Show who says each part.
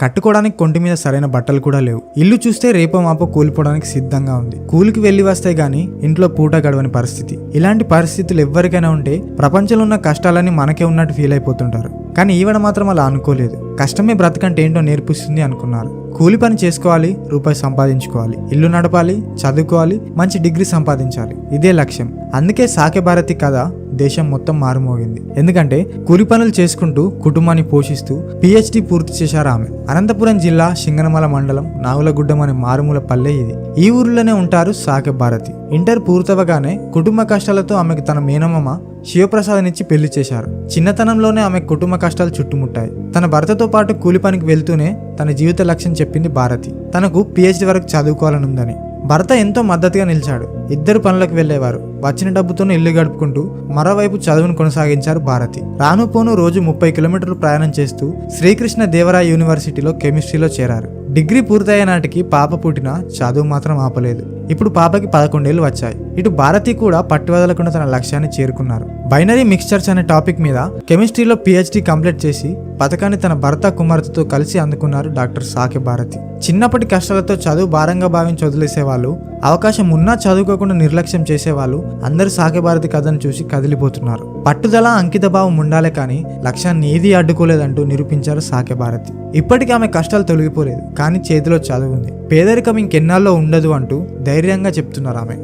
Speaker 1: కట్టుకోవడానికి కొంటి మీద సరైన బట్టలు కూడా లేవు. ఇల్లు చూస్తే రేపో మాపో కూలిపోవడానికి సిద్ధంగా ఉంది. కూలికి వెళ్ళి వస్తే గానీ ఇంట్లో పూట గడవని పరిస్థితి. ఇలాంటి పరిస్థితులు ఎవరికైనా ఉంటే ప్రపంచంలో ఉన్న కష్టాలన్నీ మనకే ఉన్నట్టు ఫీల్ అయిపోతుంటారు. కానీ ఈవిడ మాత్రం అలా అనుకోలేదు. కష్టమే బ్రతకంటే ఏంటో నేర్పిస్తుంది అనుకున్నారు. కూలి పని చేసుకోవాలి రూపాయి సంపాదించుకోవాలి ఇల్లు నడపాలి చదువుకోవాలి మంచి డిగ్రీ సంపాదించాలి. ఇదే లక్ష్యం. అందుకే సాకే భారతి కథ దేశం మొత్తం మారుమోగింది. ఎందుకంటే కూలి పనులు చేసుకుంటూ కుటుంబాన్ని పోషిస్తూ పిహెచ్డి పూర్తి చేశారు ఆమె. అనంతపురం జిల్లా సింగనమల మండలం నాగులగుడ్డం అనే మారుమూల పల్లె ఇది. ఈ ఊరిలోనే ఉంటారు సాకే భారతి. ఇంటర్ పూర్తవగానే కుటుంబ కష్టాలతో ఆమెకు తన మేనమామ శివప్రసాద్నిచ్చి పెళ్ళి చేశారు. చిన్నతనంలోనే ఆమె కుటుంబ కష్టాలు చుట్టుముట్టాయి. తన భర్తతో పాటు కూలి పనికి వెళ్తూనే తన జీవిత లక్ష్యం చెప్పింది భారతి. తనకు పిహెచ్డి వరకు చదువుకోవాలని ఉందని భర్త ఎంతో మద్దతుగా నిలిచాడు. ఇద్దరు పనులకు వెళ్ళేవారు వచ్చిన డబ్బుతోనే ఇల్లు గడుపుకుంటూ మరోవైపు చదువును కొనసాగించారు భారతి. రాను పోను రోజు ముప్పై కిలోమీటర్లు ప్రయాణం చేస్తూ శ్రీకృష్ణ దేవరాయ యూనివర్సిటీలో కెమిస్ట్రీలో చేరారు. డిగ్రీ పూర్తయ్యే నాటికి పాప పుట్టిన చదువు మాత్రం ఆపలేదు. ఇప్పుడు పాపకి పదకొండేళ్ళు వచ్చాయి. ఇటు భారతి కూడా పట్టువదలకుండా తన లక్ష్యాన్ని చేరుకున్నారు. బైనరీ మిక్స్చర్స్ అనే టాపిక్ మీద కెమిస్ట్రీలో పిహెచ్డి కంప్లీట్ చేసి పథకాన్ని తన భర్త కుమార్తెతో కలిసి అందుకున్నారు డాక్టర్ సాకె భారతి. చిన్నప్పటి కష్టాలతో చదువు భారంగా భావించి వదిలేసే వాళ్ళు అవకాశం ఉన్నా చదువుకోకుండా నిర్లక్ష్యం చేసేవాళ్ళు అందరూ సాకె భారతి కథను చూసి కదిలిపోతున్నారు. పట్టుదల అంకిత భావం ఉండాలే కానీ లక్ష్యాన్ని ఏది అడ్డుకోలేదంటూ నిరూపించారు సాకే భారతి. ఇప్పటికీ ఆమె కష్టాలు తొలగిపోలేదు కానీ చేతిలో చదువు ఉంది. పేదరికం ఇంకెన్నాళ్ళో ఉండదు అంటూ ధైర్యంగా చెప్తున్నారు ఆమె.